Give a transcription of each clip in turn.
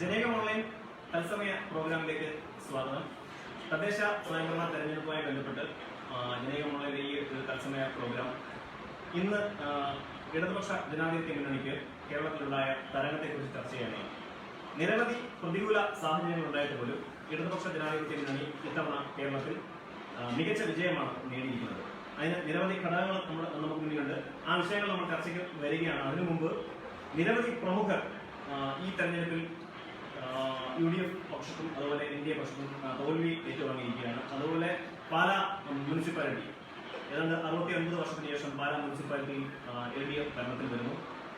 ജനകം online തത്സമയ പ്രോഗ്രാമിലേക്ക് സ്വാഗതം. തദ്ദേശ സ്വയംഭരണ തെരഞ്ഞെടുപ്പുമായി ബന്ധപ്പെട്ട് ജനേക ഓൺലൈനിലെ ഈ ഒരു തത്സമയ പ്രോഗ്രാം ഇന്ന് ഇടതുപക്ഷ ജനാധിപത്യ മുന്നണിക്ക് കേരളത്തിലുണ്ടായ തരംഗത്തെക്കുറിച്ച് ചർച്ച ചെയ്യാനായി നിരവധി പ്രതികൂല സാഹചര്യങ്ങൾ ഉണ്ടായിട്ട് പോലും ഇടതുപക്ഷ ജനാധിപത്യ മുന്നണി ഇത്തവണ കേരളത്തിൽ മികച്ച വിജയമാണ് നേടിയിരിക്കുന്നത്. അതിന് നിരവധി ഘടകങ്ങൾ നമ്മൾ നമുക്ക് മുന്നിലുണ്ട്. ആ വിഷയങ്ങൾ നമ്മൾ ചർച്ചയ്ക്ക് വരികയാണ്. അതിനു മുമ്പ് നിരവധി പ്രമുഖർ ഈ തെരഞ്ഞെടുപ്പിൽ യു ഡി എഫ് പക്ഷത്തും അതുപോലെ എൻ ഡി എ പക്ഷത്തും തോൽവി ഏറ്റുവാങ്ങിയിരിക്കുകയാണ്. അതുപോലെ പാല മുനിസിപ്പാലിറ്റി. ഏതാണ്ട് അറുപത്തി ഒൻപത് വർഷത്തിന് ശേഷം Pala municipality L D F ഭരണത്തിൽ വരുന്നു.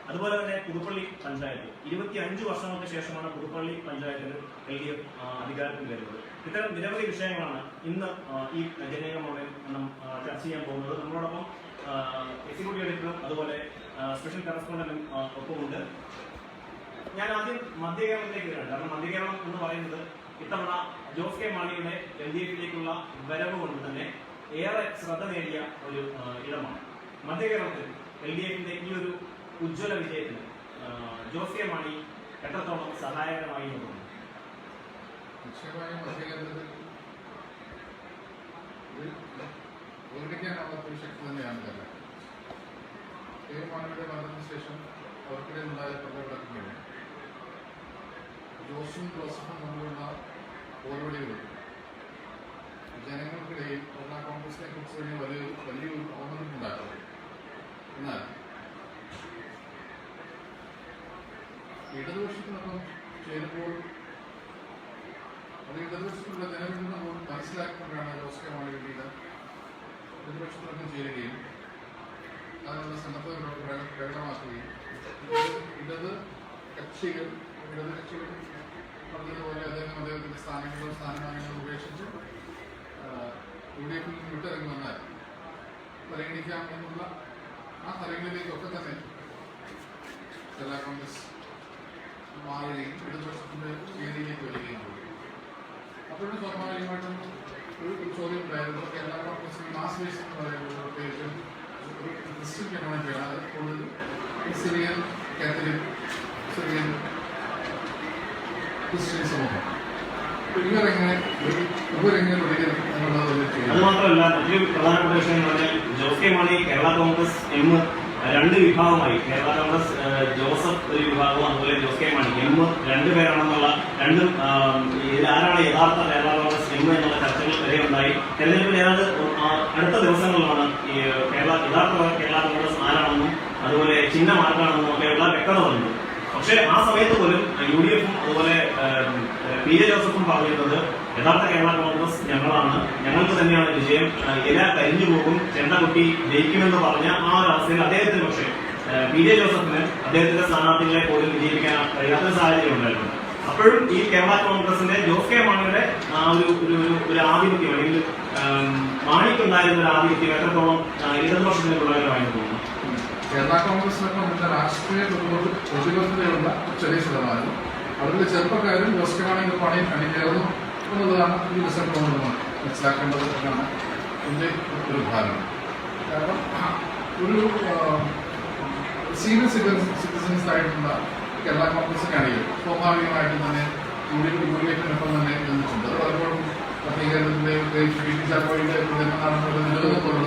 അതുപോലെ തന്നെ പുതുപ്പള്ളി പഞ്ചായത്ത്. ഇരുപത്തി അഞ്ച് വർഷങ്ങൾക്ക് ശേഷമാണ് പുതുപ്പള്ളി പഞ്ചായത്തിൽ എൽ ഡി എഫ് അധികാരത്തിൽ വരുന്നത്. ഇത്തരം നിരവധി വിഷയങ്ങളാണ് ഇന്ന് ഈ ആ, ചർച്ച ചെയ്യാൻ പോകുന്നത്. നമ്മളോടൊപ്പം എക്സിക്യൂട്ടീവ് എഡിറ്ററും അതുപോലെ സ്പെഷ്യൽ കറസ്പോണ്ടന്റും ഒപ്പമുണ്ട്. ഞാൻ ആദ്യം മധ്യകേരളത്തിലേക്ക് വരാം. കാരണം മധ്യകേരളം എന്ന് പറയുന്നത് ഇത്തവണ ജോസ് കെ മാണിയുടെ എൽ ഡി എഫിലേക്കുള്ള വരവ് കൊണ്ട് തന്നെ ഏറെ ശ്രദ്ധ നേടിയ ഒരു ഇടമാണ്. മധ്യകേരളത്തിൽ എൽ ഡി എഫിന്റെ ഈ ഒരു ഉജ്ജ്വല വിജയത്തിന് ജോസ് കെ മാണി എത്രത്തോളം സഹായകരമായി എന്ന് തോന്നുന്നു ഒരു ശക്തി തന്നെയാണ് കെ മാണിയുടെ മരണത്തിന് ശേഷം അവർക്കിടയിൽ ഉണ്ടായ പ്രകടനങ്ങൾ ജോസും ജോസഫും തമ്മിലുള്ള പോരാളികളും. ജനങ്ങൾക്കിടയിൽ കേരള കോൺഗ്രസിനെ കുറിച്ച് തന്നെ വലിയ വലിയൊരു അവഗണനയുണ്ടായിരുന്നു എന്നാൽ ഇടതുപക്ഷത്തിനൊപ്പം ചേരുമ്പോൾ അത് ഇടതുപക്ഷത്തിലുള്ള ജനങ്ങളിൽ നമ്മൾ മനസ്സിലാക്കിക്കൊണ്ടാണ് ജോസ് കെ മാണി കിട്ടിയത് ഇടതുപക്ഷത്തിനൊപ്പം ചേരുകയും അതിനുള്ള സന്നദ്ധ പ്രക- പ്രകടമാക്കുകയും ഇടത് കക്ഷികൾ ഇടത് കക്ഷികൾ പറഞ്ഞതുപോലെ അദ്ദേഹം അദ്ദേഹത്തിന്റെ സ്ഥാനങ്ങളും സ്ഥാനമാനങ്ങളും ഉപേക്ഷിച്ച് യു ഡി എഫിൽ നിന്ന് വിട്ടിറങ്ങി പരിഗണിക്കാമെന്നുള്ള ആ തലങ്ങളിലേക്കൊക്കെ തന്നെ കേരള കോൺഗ്രസ് മാറുകയും ഇടതുപക്ഷത്തിന്റെ വേദിയിലേക്ക് വരികയും ചെയ്തു അപ്പോഴും സ്വാഭാവികമായിട്ടും ഒരു ഒരു ചോദ്യം ഉണ്ടായിരുന്നു കേരള കോൺഗ്രസിൽ മാസ് ബേസ് എന്ന് പറയുന്നത് പ്രത്യേകിച്ചും ഒരു ക്രിസ്ത്യൻ കമ്മ്യൂണിറ്റിയാണ് അത് കൂടുതൽ സിറിയൻ കാത്തലിക് സിറിയൻ ക്രിസ്ത്യൻ സമൂഹം ഇവരെങ്ങനെ ഇവരെങ്ങനെ പ്രതികരിക്കും എന്നുള്ളത് ഒരു അത് ചോദ്യം മാത്രമല്ല വിഷയം എന്ന് പറഞ്ഞാൽ Jose K Mani Kerala Congress M രണ്ട് വിഭാഗമായി. കേരള കോൺഗ്രസ് ജോസഫ് ഒരു വിഭാഗവും അതുപോലെ ജോസ് കെ മാണി എം രണ്ട് പേരാണെന്നുള്ള രണ്ടും ആരാണ് യഥാർത്ഥ കേരള കോൺഗ്രസ് എം എന്നുള്ള ചർച്ചകൾ വരെ ഉണ്ടായി. തെരഞ്ഞെടുപ്പിൽ ഏതാണ്ട് അടുത്ത ദിവസങ്ങളിലാണ് കേരള യഥാർത്ഥ കേരള കോൺഗ്രസ് ആരാണെന്നും അതുപോലെ ചിഹ്നം ആർക്കാണെന്നും ഒക്കെയുള്ള വ്യക്തത വന്നത് പക്ഷേ ആ സമയത്ത് പോലും യു ഡി എഫും അതുപോലെ പി ജെ ജോസഫും പറഞ്ഞിരുന്നത് യഥാർത്ഥ കേരള ഞങ്ങളാണ്. ഞങ്ങൾക്ക് തന്നെയാണ് വിജയം. ഇല കരിഞ്ഞു പോകും. ചെണ്ടകുട്ടി ജയിക്കുമെന്ന് പറഞ്ഞ ആ ഒരു അവസ്ഥയിൽ അദ്ദേഹത്തിന് പക്ഷേ പി ജെ ജോസഫിന് അദ്ദേഹത്തിന്റെ സ്ഥാനാർത്ഥികളെ പോലും വിജയിപ്പിക്കാൻ കഴിയാത്ത സാഹചര്യം ഉണ്ടായിരുന്നു. അപ്പോഴും ഈ കേരള കോൺഗ്രസിന്റെ ജോസ് കെ മാണിയുടെ ആ ഒരു ഒരു ആധിപത്യം അല്ലെങ്കിൽ മാണിക്കുണ്ടായിരുന്ന ഒരു ആധിപത്യം എത്രത്തോളം ഇടതുപക്ഷത്തിന്റെ ഇടതുപക്ഷത്തിന് ഗുണകരമായിരുന്നു തോന്നുന്നു? കേരള കോൺഗ്രസിനൊക്കെ നമ്മുടെ രാഷ്ട്രീയ പ്രതിബദ്ധ- പ്രതിബദ്ധതയുള്ള ചെറിയ ശതമാനം. അവരുടെ ചെറുപ്പക്കാരും ജോസ് കെ മാണി പണിയിൽ അണിചേർന്നു എന്നുള്ളതാണ് ഈ നമ്മൾ മനസ്സിലാക്കേണ്ടത് എന്നാണ് എന്റെ ഒരു ധാരണ. കാരണം ഒരു സീനിയർ സിറ്റിസൺ സിറ്റിസൺസ് ആയിട്ടുള്ള കേരള കോൺഗ്രസിനാണെങ്കിൽ സ്വാഭാവികമായിട്ടും തന്നെ U D F U D എഫിനൊപ്പം തന്നെ നിന്നിട്ടുണ്ട് പലപ്പോഴും മധ്യകേരളത്തിലെ പ്രത്യേകിച്ച് വി ടി ചാക്കോയുടെ നിലനിൽക്കുന്ന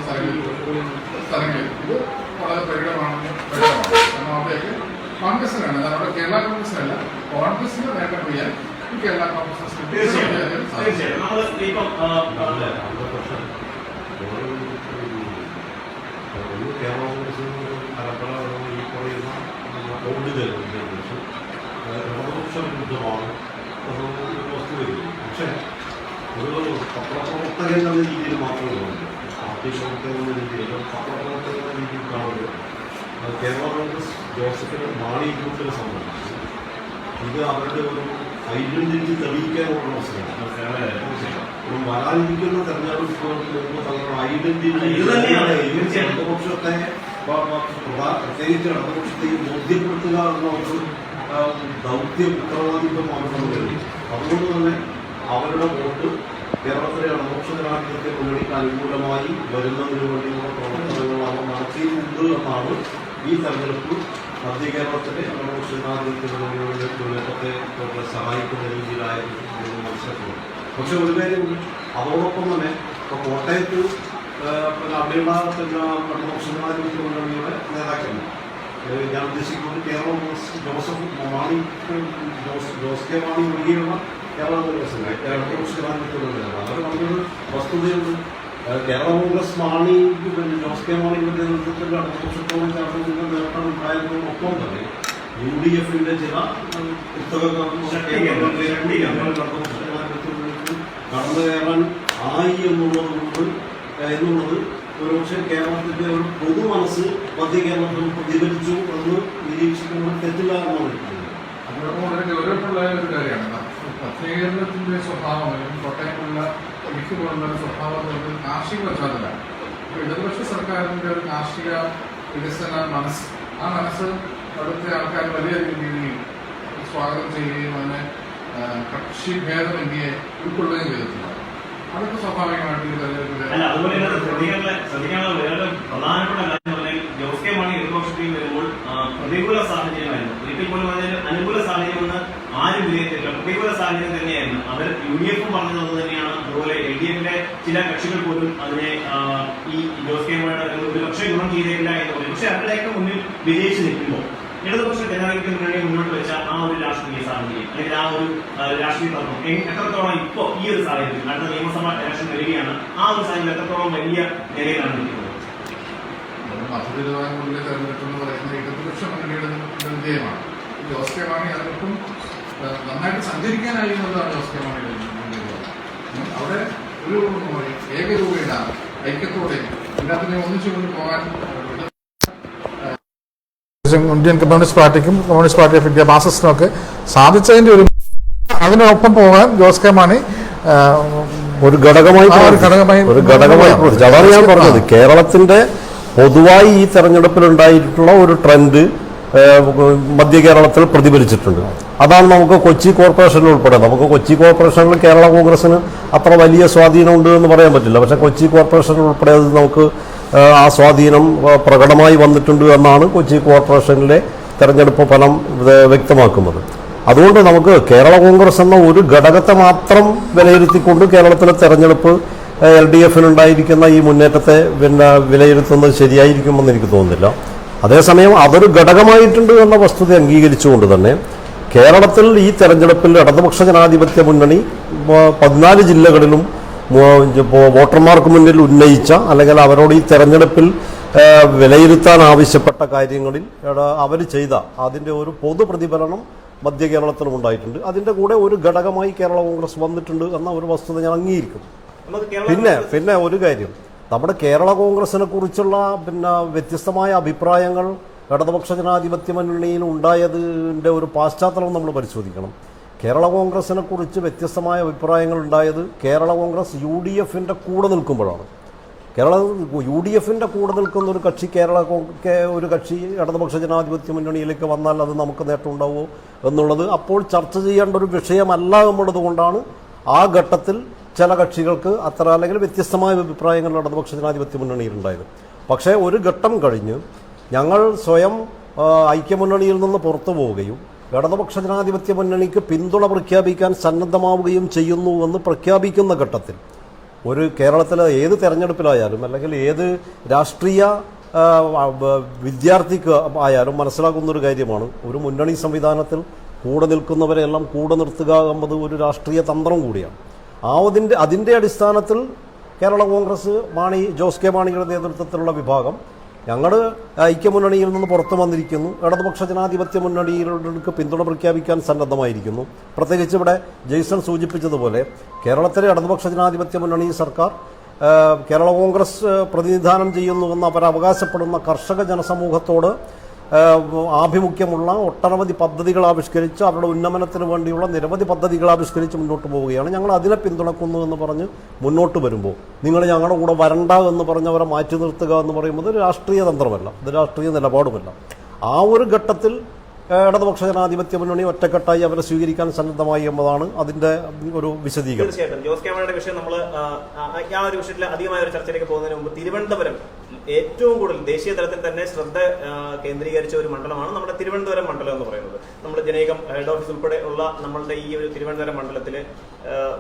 സ്ഥലങ്ങളിൽ ഇത് വളരെ പ്രകടമാണെന്ന് പ്രകടമാണ് കാരണം അവിടെയൊക്കെ കോൺഗ്രസിനാണ്. അവിടെ കേരള കോൺഗ്രസിനല്ല കോൺഗ്രസിന് വേണ്ട ചെയ്യാൻ കേരള കോൺഗ്രസ് തീർച്ചയായും തീർച്ചയായും നമ്മൾ ഇപ്പം ആ, ആ, പക്ഷേ ഒരു പത്രപ്രവർത്തകൻ എന്ന രീതിയിൽ മാത്രമേ ഉള്ളൂ പാർട്ടി പ്രവർത്തകൻ എന്ന രീതിയിൽ പത്രപ്രവർത്തകൻ എന്ന രീതിയിൽ കാണുന്നത് കേരള കോൺഗ്രസ് ജോസഫിന് മാണി ഗ്രൂപ്പിനെ സംബന്ധിച്ച് ഇത് അവരുടെ ഒരു ഐഡന്റിറ്റി തെളിയിക്കാനുള്ള അവസരം. ഒരു വരാതിരിക്കുന്ന തെരഞ്ഞെടുപ്പ് തങ്ങളുടെ ഐഡന്റിറ്റി. ഇടതുപക്ഷത്തെ പ്രത്യേകിച്ച് ഇടതുപക്ഷത്തെ ബോധ്യപ്പെടുത്തുക എന്ന ഒരു ദൗത്യ ദൗത്യം ഉത്തരവാദിത്വം അവരുടെ അതുകൊണ്ട് തന്നെ അവരുടെ വോട്ട് കേരളത്തിലെ ഇടതുപക്ഷ ജനാധിപത്യ മുന്നണിക്ക് അനുകൂലമായി വരുന്നതിന് വേണ്ടിയുള്ള പ്രവർത്തനങ്ങൾ അവർ നടത്തിയിട്ടുണ്ട് എന്നാണ് ഈ തെരഞ്ഞെടുപ്പ് മധ്യ കേരളത്തിലെ ജനാധിപത്യങ്ങളുടെ മുന്നേറ്റത്തെ ഒക്കെ സഹായിക്കുന്ന രീതിയിലായിരുന്നു എന്ന് മനസ്സിലാക്കുന്നത് പക്ഷെ ഒരു കാര്യമുണ്ട് അതോടൊപ്പം തന്നെ ഇപ്പോൾ കോട്ടയത്ത് പിന്നെ പിന്നെ ഇടതുപക്ഷ ജനാധിപത്യ മുന്നണിയുടെ നേതാക്കന്മാർ ഞാൻ ഉദ്ദേശിക്കുന്നത് കേരളം ജോസഫ് മാണി ജോസ് ജോസ് കെ മാണി ഒഴികെയുള്ള കേരള കോൺഗ്രസ് ഇടതുപക്ഷ ജനാധിപത്യമുള്ള അവർ പറഞ്ഞൊരു വസ്തുതയുണ്ട്. കേരള കോൺഗ്രസ് മാണി പിന്നെ ജോസ് കെ മാണിയുടെ നേതൃത്വത്തിൽ ഇടതുപക്ഷത്തോളം ചേർന്ന് നേട്ടം ഉണ്ടായതിനൊപ്പം തന്നെ യു ഡി എഫിന്റെ ചില കടന്നു കയറാൻ ആയി എന്നുള്ളത് കൊണ്ട് എന്നുള്ളത് ഒരുപക്ഷെ കേരളത്തിന്റെ ഒരു പൊതു മനസ്സ് മധ്യ കേരളത്തിൽ പ്രതിഫലിച്ചു എന്ന് നിരീക്ഷിക്കുന്നത് തെറ്റില്ല എന്നാണ് വളരെ ഗൗരവമുള്ള ഒരു കാര്യമാണ്. പ്രത്യേകത്തിന്റെ സ്വഭാവം അല്ലെങ്കിൽ കോട്ടയമുള്ള എനിക്ക് ഒരു സ്വഭാവം എന്നുള്ളത് കാർഷിക പശ്ചാത്തലമാണ്. അപ്പോൾ ഇടതുപക്ഷ സർക്കാരിന്റെ ഒരു കാർഷിക വികസന മനസ്സ് ആ മനസ്സ് അവിടുത്തെ ആൾക്കാർ വലിയ രീതിയിൽ സ്വാഗതം ചെയ്യുകയും അതിനെ കക്ഷി കക്ഷി ഭേദമന്യെ ഉൾക്കൊള്ളുകയും ചെയ്തിട്ടുണ്ട്. അതൊക്കെ സ്വാഭാവികമായിട്ട് എന്ന് മാണി വരുമ്പോൾ പ്രതികൂല സാഹചര്യമായിരുന്നു. വീട്ടിൽ പോലും അനുകൂല സാഹചര്യം എന്ന് ആരും വിലയിരുത്തില്ല പ്രതികൂല സാഹചര്യം തന്നെയായിരുന്നു. അവർ യു ഡി എഫും പറഞ്ഞത് തന്നെയാണ് അതുപോലെ എൽ ഡി എഫിന്റെ ചില കക്ഷികൾ പോലും അതിനെ ഈ ജോസ് കെ മാണിയുടെ ഒരു പക്ഷേ ഗുണം ചെയ്തില്ല എന്ന് പറയും പക്ഷെ അവരുടെയൊക്കെ മുന്നിൽ വിജയിച്ചു നിൽക്കുമ്പോൾ ഇടതുപക്ഷ ജനാധിപത്യ മുന്നണി മുന്നോട്ട് വെച്ച ആ ഒരു രാഷ്ട്രീയ സാഹചര്യം അല്ലെങ്കിൽ ആ ഒരു രാഷ്ട്രീയ തത്വം എത്രത്തോളം ഇപ്പോ ഈ ഒരു സാഹചര്യത്തിൽ അടുത്ത നിയമസഭാ ഇലക്ഷൻ വരികയാണ് ആ ഒരു സാഹചര്യം എത്രത്തോളം വലിയ നിലയിലാണ് നിൽക്കുന്നത്? ജോസ് കെ മാണി അതിനൊപ്പം നന്നായിട്ട് സഞ്ചരിക്കാനായി ജോസ് കെ മാണിയുടെ അവിടെ ഒരു ഏകരൂപയുടെ ഐക്യത്തോടെ എല്ലാത്തിനെയും ഒന്നിച്ചുകൊണ്ട് പോകാൻ ഇന്ത്യൻ കമ്മ്യൂണിസ്റ്റ് പാർട്ടിക്കും കമ്മ്യൂണിസ്റ്റ് പാർട്ടി ഓഫ് ഇന്ത്യ മാർക്സിസ്റ്റിനും ഒക്കെ സാധിച്ചതിന്റെ ഒരു അതിനൊപ്പം പോകാൻ ജോസ് കെ മാണി ഒരു ഘടകമായി ഒരു. ഘടകമായി അതാണ് ഞാൻ പറഞ്ഞത്. കേരളത്തിന്റെ പൊതുവായി ഈ തെരഞ്ഞെടുപ്പിൽ ഉണ്ടായിട്ടുള്ള ഒരു ട്രെൻഡ് മധ്യ കേരളത്തിൽ പ്രതിഫലിച്ചിട്ടുണ്ട്. അതാണ് നമുക്ക് കൊച്ചി കോർപ്പറേഷനിൽ ഉൾപ്പെടെ. നമുക്ക് കൊച്ചി കോർപ്പറേഷനിൽ കേരള കോൺഗ്രസിന് അത്ര വലിയ സ്വാധീനം ഉണ്ട് എന്ന് പറയാൻ പറ്റില്ല. പക്ഷേ കൊച്ചി കോർപ്പറേഷനിൽ ഉൾപ്പെടെ അത് നമുക്ക് ആ സ്വാധീനം പ്രകടമായി വന്നിട്ടുണ്ട് എന്നാണ് കൊച്ചി കോർപ്പറേഷനിലെ തെരഞ്ഞെടുപ്പ് ഫലം വ്യക്തമാക്കുന്നത്. അതുകൊണ്ട് നമുക്ക് കേരള കോൺഗ്രസ് എന്ന ഒരു ഘടകത്തെ മാത്രം വിലയിരുത്തിക്കൊണ്ട് കേരളത്തിലെ തെരഞ്ഞെടുപ്പ് എൽ ഡി എഫിനുണ്ടായിരിക്കുന്ന ഈ മുന്നേറ്റത്തെ പിന്നെ വിലയിരുത്തുന്നത് ശരിയായിരിക്കുമെന്ന് എനിക്ക് തോന്നുന്നില്ല. അതേസമയം അതൊരു ഘടകമായിട്ടുണ്ട് എന്ന വസ്തുത അംഗീകരിച്ചുകൊണ്ട് തന്നെ കേരളത്തിൽ ഈ തെരഞ്ഞെടുപ്പിൽ ഇടതുപക്ഷ ജനാധിപത്യ മുന്നണി പതിനാല് ജില്ലകളിലും ഇപ്പോൾ വോട്ടർമാർക്ക് മുന്നിൽ ഉന്നയിച്ച അല്ലെങ്കിൽ അവരോട് ഈ തെരഞ്ഞെടുപ്പിൽ വിലയിരുത്താൻ ആവശ്യപ്പെട്ട കാര്യങ്ങളിൽ അവർ ചെയ്ത അതിന്റെ ഒരു പൊതു പ്രതിഫലനം മധ്യ കേരളത്തിലും ഉണ്ടായിട്ടുണ്ട്. അതിന്റെ കൂടെ ഒരു ഘടകമായി കേരള കോൺഗ്രസ് വന്നിട്ടുണ്ട് എന്ന ഒരു വസ്തുത ഞാൻ അംഗീകരിക്കും. നമുക്ക് കേരള പിന്നെ പിന്നെ ഒരു കാര്യം. നമ്മുടെ കേരള കോൺഗ്രസിനെ കുറിച്ചുള്ള പിന്നെ വ്യത്യസ്തമായ അഭിപ്രായങ്ങൾ ഇടതുപക്ഷ ജനാധിപത്യ മുന്നണിയിൽ ഉണ്ടായതിന്റെ ഒരു പാശ്ചാത്തലം നമ്മൾ പരിശോധിക്കണം. കേരള കോൺഗ്രസിനെ കുറിച്ച് വ്യത്യസ്തമായ അഭിപ്രായങ്ങൾ ഉണ്ടായത് കേരള കോൺഗ്രസ് യു ഡി എഫിന്റെ കൂടെ നിൽക്കുമ്പോഴാണ്. കേരള യു ഡി എഫിന്റെ കൂടെ നിൽക്കുന്ന ഒരു കക്ഷി കേരള ഒരു കക്ഷി ഇടതുപക്ഷ ജനാധിപത്യ മുന്നണിയിലേക്ക് വന്നാൽ അത് നമുക്ക് നേട്ടം ഉണ്ടാവുമോ എന്നുള്ളത് അപ്പോൾ ചർച്ച ചെയ്യേണ്ട ഒരു വിഷയമല്ല എന്നുള്ളത് കൊണ്ടാണ് ആ ഘട്ടത്തിൽ ചില കക്ഷികൾക്ക് അത്ര അല്ലെങ്കിൽ വ്യത്യസ്തമായ അഭിപ്രായങ്ങൾ ഇടതുപക്ഷ ജനാധിപത്യ മുന്നണിയിലുണ്ടായത് പക്ഷേ ഒരു ഘട്ടം കഴിഞ്ഞ് ഞങ്ങൾ സ്വയം ഐക്യമുന്നണിയിൽ നിന്ന് പുറത്തു പോവുകയും ഇടതുപക്ഷ ജനാധിപത്യ മുന്നണിക്ക് പിന്തുണ പ്രഖ്യാപിക്കാൻ സന്നദ്ധമാവുകയും ചെയ്യുന്നു എന്ന് പ്രഖ്യാപിക്കുന്ന ഘട്ടത്തിൽ ഒരു കേരളത്തിലെ ഏത് തെരഞ്ഞെടുപ്പിലായാലും അല്ലെങ്കിൽ ഏത് രാഷ്ട്രീയ വിദ്യാർത്ഥിക്ക് ആയാലും മനസ്സിലാക്കുന്ന ഒരു കാര്യമാണ് ഒരു മുന്നണി സംവിധാനത്തിൽ കൂടെ നിൽക്കുന്നവരെല്ലാം കൂടെ നിർത്തുക എന്നത് ഒരു രാഷ്ട്രീയ തന്ത്രം കൂടിയാണ്. ആ അതിന്റെ അതിന്റെ അടിസ്ഥാനത്തിൽ കേരള കോൺഗ്രസ് മാണി ജോസ് കെ മാണിയുടെ നേതൃത്വത്തിലുള്ള വിഭാഗം ഞങ്ങൾ ഐക്യമുന്നണിയിൽ നിന്ന് പുറത്തു വന്നിരിക്കുന്നു. ഇടതുപക്ഷ ജനാധിപത്യ മുന്നണിയിലേക്ക് പിന്തുണ പ്രഖ്യാപിക്കാൻ സന്നദ്ധമായിരിക്കുന്നു. പ്രത്യേകിച്ച് ഇവിടെ ജെയ്സൺ സൂചിപ്പിച്ചതുപോലെ കേരളത്തിലെ ഇടതുപക്ഷ ജനാധിപത്യ മുന്നണി സർക്കാർ കേരള കോൺഗ്രസ് പ്രതിനിധാനം ചെയ്യുന്നുവെന്ന് അവർ അവകാശപ്പെടുന്ന കർഷക ജനസമൂഹത്തോട് ആഭിമുഖ്യമുള്ള ഒട്ടനവധി പദ്ധതികൾ ആവിഷ്കരിച്ച് അവരുടെ ഉന്നമനത്തിന് വേണ്ടിയുള്ള നിരവധി പദ്ധതികൾ ആവിഷ്കരിച്ച് മുന്നോട്ട് പോവുകയാണ്. ഞങ്ങൾ അതിനെ പിന്തുണക്കുന്നു എന്ന് പറഞ്ഞ് മുന്നോട്ട് വരുമ്പോൾ നിങ്ങൾ ഞങ്ങളുടെ കൂടെ വരണ്ട എന്ന് പറഞ്ഞ് അവരെ മാറ്റി നിർത്തുക എന്ന് പറയുമ്പോൾ ഒരു രാഷ്ട്രീയ തന്ത്രമല്ല ഇത് രാഷ്ട്രീയ നിലപാടുമല്ല. ആ ഒരു ഘട്ടത്തിൽ ഇടതുപക്ഷ ജനാധിപത്യ മുന്നണി ഒറ്റക്കെട്ടായി അവരെ സ്വീകരിക്കാൻ സന്നദ്ധമായി എന്നതാണ് അതിന്റെ ഒരു വിശദീകരണം. തീർച്ചയായിട്ടും. ജോസ് കെ മാണിയുടെ വിഷയം നമ്മൾ ആ ഒരു വിഷയത്തിൽ അധികമായ ഒരു ചർച്ചയിലേക്ക് പോകുന്നതിന് മുമ്പ് തിരുവനന്തപുരം ഏറ്റവും കൂടുതൽ ദേശീയ തലത്തിൽ തന്നെ ശ്രദ്ധ കേന്ദ്രീകരിച്ച ഒരു മണ്ഡലമാണ് നമ്മുടെ തിരുവനന്തപുരം മണ്ഡലം എന്ന് പറയുന്നത്. നമ്മൾ ജനൈകം ഹെഡ് ഓഫീസ് ഉൾപ്പെടെ ഉള്ള നമ്മളുടെ ഈ ഒരു തിരുവനന്തപുരം മണ്ഡലത്തിൽ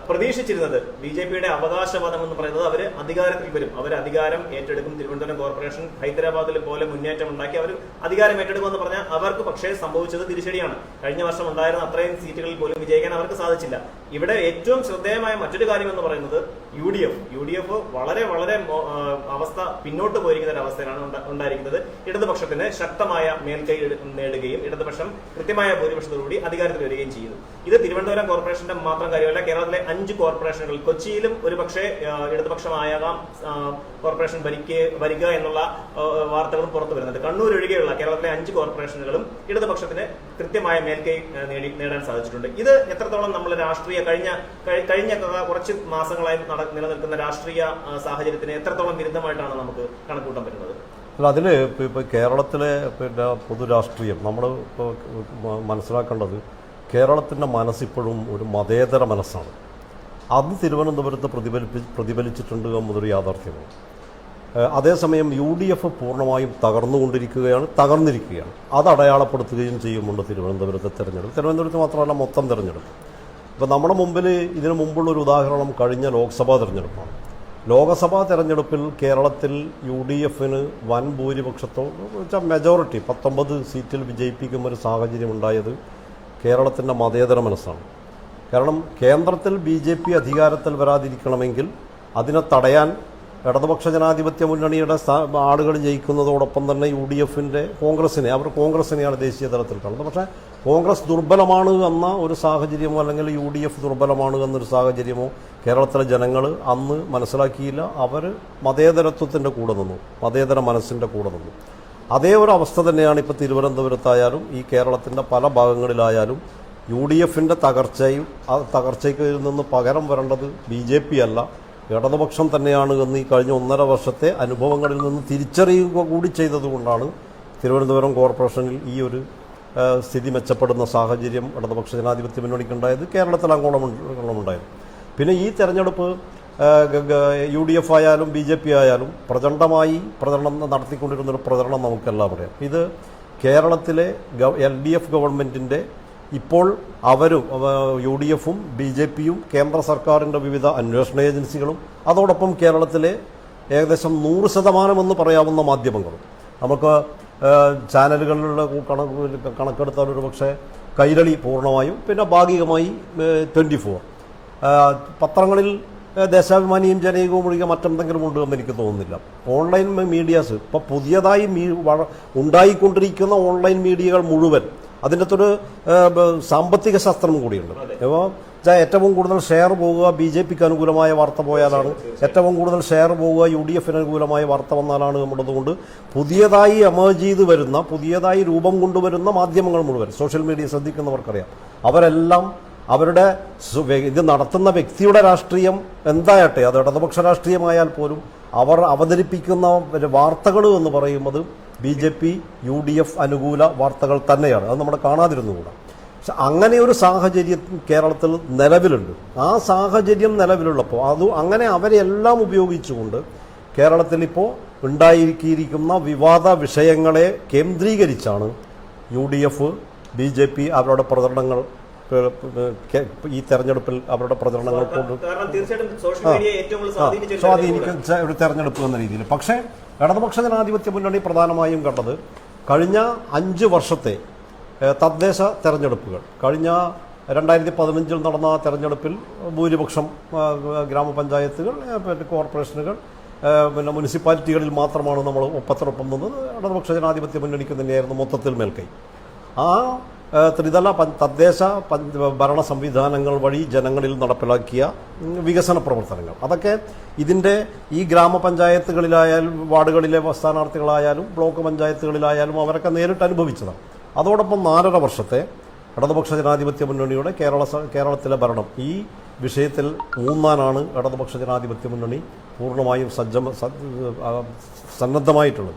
പ്രതീക്ഷിച്ചിരുന്നത് ബി ജെ പിയുടെ അവകാശവാദം എന്ന് പറയുന്നത് അവർ അധികാരത്തിൽ വരും. അവർ അധികാരം ഏറ്റെടുക്കും. തിരുവനന്തപുരം കോർപ്പറേഷൻ ഹൈദരാബാദിൽ പോലെ മുന്നേറ്റം ഉണ്ടാക്കി അവർ അധികാരം ഏറ്റെടുക്കുമെന്ന് പറഞ്ഞാൽ അവർക്ക് പക്ഷേ സംഭവിച്ചത് തിരിച്ചടിയാണ്. കഴിഞ്ഞ വർഷം ഉണ്ടായിരുന്ന അത്രയും സീറ്റുകളിൽ പോലും വിജയിക്കാൻ അവർക്ക് സാധിച്ചില്ല. ഇവിടെ ഏറ്റവും ശ്രദ്ധേയമായ മറ്റൊരു കാര്യം എന്ന് പറയുന്നത് U D F. U D F വളരെ വളരെ അവസ്ഥ പിന്നോട്ട് പോയിരിക്കുന്ന ഒരു അവസ്ഥയാണ് ഉണ്ടായിരിക്കുന്നത്. ഇടതുപക്ഷത്തിന് ശക്തമായ മേൽക്കൈ നേടുകയും ഇടതുപക്ഷം കൃത്യമായ ഭൂരിപക്ഷത്തോടുകൂടി അധികാരത്തിൽ വരികയും ചെയ്യുന്നു. ഇത് തിരുവനന്തപുരം കോർപ്പറേഷന്റെ മാത്രം കാര്യമല്ല കേരളത്തിലെ അഞ്ച് കോർപ്പറേഷനുകൾ. കൊച്ചിയിലും ഒരു പക്ഷേ ഇടതുപക്ഷമായാകാം കോർപ്പറേഷൻ ഭരിക്കുക വരിക എന്നുള്ള വാർത്തകളും പുറത്തു വരുന്നുണ്ട്. കണ്ണൂർ ഒഴികെയുള്ള കേരളത്തിലെ അഞ്ച് കോർപ്പറേഷനുകളും ഇടതുപക്ഷത്തിന് കൃത്യമായ മേൽക്കൈ നേടി നേടാൻ സാധിച്ചിട്ടുണ്ട്. ഇത് എത്രത്തോളം നമ്മൾ രാഷ്ട്രീയ കഴിഞ്ഞ കഴിഞ്ഞ കുറച്ച് മാസങ്ങളായി നിലനിൽക്കുന്ന രാഷ്ട്രീയ സാഹചര്യത്തിന് എത്രത്തോളം വിരുദ്ധമായിട്ടാണ് നമുക്ക് കണക്കൂട്ടാൻ പറ്റുന്നത് അല്ല അതിൽ ഇപ്പോൾ കേരളത്തിലെ പിന്നെ പൊതുരാഷ്ട്രീയം നമ്മൾ ഇപ്പോൾ മനസ്സിലാക്കേണ്ടത് കേരളത്തിന്റെ മനസ്സിപ്പോഴും ഒരു മതേതര മനസ്സാണ്. അത് തിരുവനന്തപുരത്ത് പ്രതിഫലിപ്പി പ്രതിഫലിച്ചിട്ടുണ്ട് എന്നതൊരു യാഥാർത്ഥ്യമാണ്. അതേസമയം യു ഡി എഫ് പൂർണമായും തകർന്നുകൊണ്ടിരിക്കുകയാണ് തകർന്നിരിക്കുകയാണ്. അത് അടയാളപ്പെടുത്തുകയും ചെയ്യുമുണ്ട് തിരുവനന്തപുരത്തെ തെരഞ്ഞെടുപ്പ്. തിരുവനന്തപുരത്ത് മാത്രമല്ല മൊത്തം തിരഞ്ഞെടുപ്പ്. ഇപ്പം നമ്മുടെ മുമ്പിൽ ഇതിനു മുമ്പുള്ള ഒരു ഉദാഹരണം കഴിഞ്ഞ ലോക്സഭാ തെരഞ്ഞെടുപ്പാണ്. ലോക്സഭാ തെരഞ്ഞെടുപ്പിൽ കേരളത്തിൽ യു ഡി എഫിന് വൻ ഭൂരിപക്ഷത്തോ വെച്ചാൽ മെജോറിറ്റി പത്തൊമ്പത് സീറ്റിൽ വിജയിപ്പിക്കുന്ന ഒരു സാഹചര്യം ഉണ്ടായത് കേരളത്തിന്റെ മതേതര മനസ്സാണ്. കാരണം കേന്ദ്രത്തിൽ ബി ജെ പി അധികാരത്തിൽ വരാതിരിക്കണമെങ്കിൽ അതിനെ തടയാൻ ഇടതുപക്ഷ ജനാധിപത്യ മുന്നണിയുടെ ആളുകൾ ജയിക്കുന്നതോടൊപ്പം തന്നെ യു ഡി എഫിന്റെ കോൺഗ്രസിനെ അവർ കോൺഗ്രസിനെയാണ് ദേശീയ തലത്തിൽ കാണുന്നത്. പക്ഷേ കോൺഗ്രസ് ദുർബലമാണ് എന്ന ഒരു സാഹചര്യമോ അല്ലെങ്കിൽ യു ഡി എഫ് ദുർബലമാണ് എന്നൊരു സാഹചര്യമോ കേരളത്തിലെ ജനങ്ങൾ അന്ന് മനസ്സിലാക്കിയില്ല അവർ മതേതരത്വത്തിന്റെ കൂടെ നിന്നു മതേതര മനസ്സിന്റെ കൂടെ നിന്നു. അതേ ഒരു അവസ്ഥ തന്നെയാണ് ഇപ്പോൾ തിരുവനന്തപുരത്തായാലും ഈ കേരളത്തിന്റെ പല ഭാഗങ്ങളിലായാലും യു ഡി എഫിന്റെ തകർച്ചയും ആ തകർച്ചയ്ക്ക് നിന്ന് പകരം വരേണ്ടത് ബി ജെ പി അല്ല. ഇടതുപക്ഷം തന്നെയാണ് എന്ന് ഈ കഴിഞ്ഞ ഒന്നര വർഷത്തെ അനുഭവങ്ങളിൽ നിന്ന് തിരിച്ചറിയുക കൂടി ചെയ്തതുകൊണ്ടാണ് തിരുവനന്തപുരം കോർപ്പറേഷനിൽ ഈ ഒരു സ്ഥിതി മെച്ചപ്പെടുന്ന സാഹചര്യം ഇടതുപക്ഷ ജനാധിപത്യ മുന്നണിക്കുണ്ടായത് കേരളത്തിൽ അങ്ങോളം ഉണ്ടായത് പിന്നെ ഈ തെരഞ്ഞെടുപ്പ് യു ഡി എഫ് ആയാലും ബി ജെ പി ആയാലും പ്രചണ്ഡമായി പ്രചരണം നടത്തിക്കൊണ്ടിരുന്നൊരു പ്രചരണം നമുക്കെല്ലാം അറിയാം ഇത് കേരളത്തിലെ എൽ ഡി എഫ് ഗവൺമെന്റിന്റെ ഇപ്പോൾ അവരും അവ- യു ഡി എഫും ബി ജെ പിയും കേന്ദ്ര സർക്കാരിന്റെ വിവിധ അന്വേഷണ ഏജൻസികളും അതോടൊപ്പം കേരളത്തിലെ ഏകദേശം നൂറ് ശതമാനമെന്ന് പറയാവുന്ന മാധ്യമങ്ങളും. നമുക്ക് ചാനലുകളുടെ കണക്ക് കണക്കെടുത്താൽ ഒരു പക്ഷേ കൈരളി പൂർണമായും പിന്നെ ഭാഗികമായി ട്വന്റി ഫോർ പത്രങ്ങളിൽ ദേശാഭിമാനിയും ജനകവും ഒഴികെ മറ്റെന്തെങ്കിലും ഉണ്ട് എന്ന് എനിക്ക് തോന്നുന്നില്ല. ഓൺലൈൻ മീഡിയാസ് ഇപ്പോൾ പുതിയതായി മീ ഉണ്ടായിക്കൊണ്ടിരിക്കുന്ന ഓൺലൈൻ മീഡിയകൾ മുഴുവൻ അതിന്റെ അകത്തൊരു സാമ്പത്തിക ശാസ്ത്രം കൂടിയുണ്ട്. അപ്പോൾ ഏറ്റവും കൂടുതൽ ഷെയർ പോവുക ബി ജെ പിക്ക് അനുകൂലമായ വാർത്ത പോയാലാണ് ഏറ്റവും കൂടുതൽ ഷെയർ പോവുക യു ഡി എഫിന് അനുകൂലമായ വാർത്ത വന്നാലാണ് എന്നുള്ളതുകൊണ്ട് പുതിയതായി എമേജ് ചെയ്ത് വരുന്ന പുതിയതായി രൂപം കൊണ്ടുവരുന്ന മാധ്യമങ്ങൾ മുഴുവൻ സോഷ്യൽ മീഡിയ ശ്രദ്ധിക്കുന്നവർക്കറിയാം. അവരെല്ലാം അവരുടെ ഇത് നടത്തുന്ന വ്യക്തിയുടെ രാഷ്ട്രീയം എന്താകട്ടെ? അത് ഇടതുപക്ഷ രാഷ്ട്രീയമായാൽ പോലും അവർ അവതരിപ്പിക്കുന്ന വാർത്തകൾ എന്ന് പറയുന്നത് B J P U D F അനുകൂല വാർത്തകൾ തന്നെയാണ്. അത് നമ്മൾ കാണാതിരുന്നുകൂടാ. പക്ഷെ അങ്ങനെ ഒരു സാഹചര്യം കേരളത്തിൽ നിലവിലുണ്ട്. ആ സാഹചര്യം നിലവിലുള്ളപ്പോൾ അത് അങ്ങനെ അവരെല്ലാം ഉപയോഗിച്ചുകൊണ്ട് കേരളത്തിൽ ഇപ്പോൾ ഉണ്ടായിരിക്കിയിരിക്കുന്ന വിവാദ വിഷയങ്ങളെ കേന്ദ്രീകരിച്ചാണ് U D F B J P അവരുടെ കെ- ഈ തെരഞ്ഞെടുപ്പിൽ അവരുടെ പ്രചരണങ്ങൾ കൊണ്ട് സ്വാധീനിക്കുന്ന ഒരു തെരഞ്ഞെടുപ്പ് എന്ന രീതിയിൽ. പക്ഷേ ഇടതുപക്ഷ ജനാധിപത്യ മുന്നണി പ്രധാനമായും കണ്ടത് കഴിഞ്ഞ അഞ്ച് വർഷത്തെ തദ്ദേശ തെരഞ്ഞെടുപ്പുകൾ. കഴിഞ്ഞ രണ്ടായിരത്തി പതിനഞ്ചിൽ നടന്ന തെരഞ്ഞെടുപ്പിൽ ഭൂരിപക്ഷം ഗ്രാമപഞ്ചായത്തുകൾ പിന്നെ കോർപ്പറേഷനുകൾ പിന്നെ മുനിസിപ്പാലിറ്റികളിൽ മാത്രമാണ് നമ്മൾ ഒപ്പത്തിനൊപ്പം നിന്നത്. ഇടതുപക്ഷ ജനാധിപത്യ മുന്നണിക്ക് തന്നെയായിരുന്നു മൊത്തത്തിൽ മേൽക്കൈ. ആ ത്രിതല തദ്ദേശ ഭരണ സംവിധാനങ്ങൾ വഴി ജനങ്ങളിൽ നടപ്പിലാക്കിയ വികസന പ്രവർത്തനങ്ങൾ. അതൊക്കെ ഇതിന്റെ ഈ ഗ്രാമപഞ്ചായത്തുകളിലായാലും വാർഡുകളിലെ സ്ഥാനാർത്ഥികളായാലും ബ്ലോക്ക് പഞ്ചായത്തുകളിലായാലും അവരൊക്കെ നേരിട്ട് അനുഭവിച്ചതാണ്. അതോടൊപ്പം നാലര വർഷത്തെ ഇടതുപക്ഷ ജനാധിപത്യ മുന്നണിയുടെ കേരള കേരളത്തിലെ ഭരണം. ഈ വിഷയത്തിൽ മൂന്നാനാണ് ഇടതുപക്ഷ ജനാധിപത്യ മുന്നണി പൂർണമായും സജ്ജം സന്നദ്ധമായിട്ടുള്ളത്.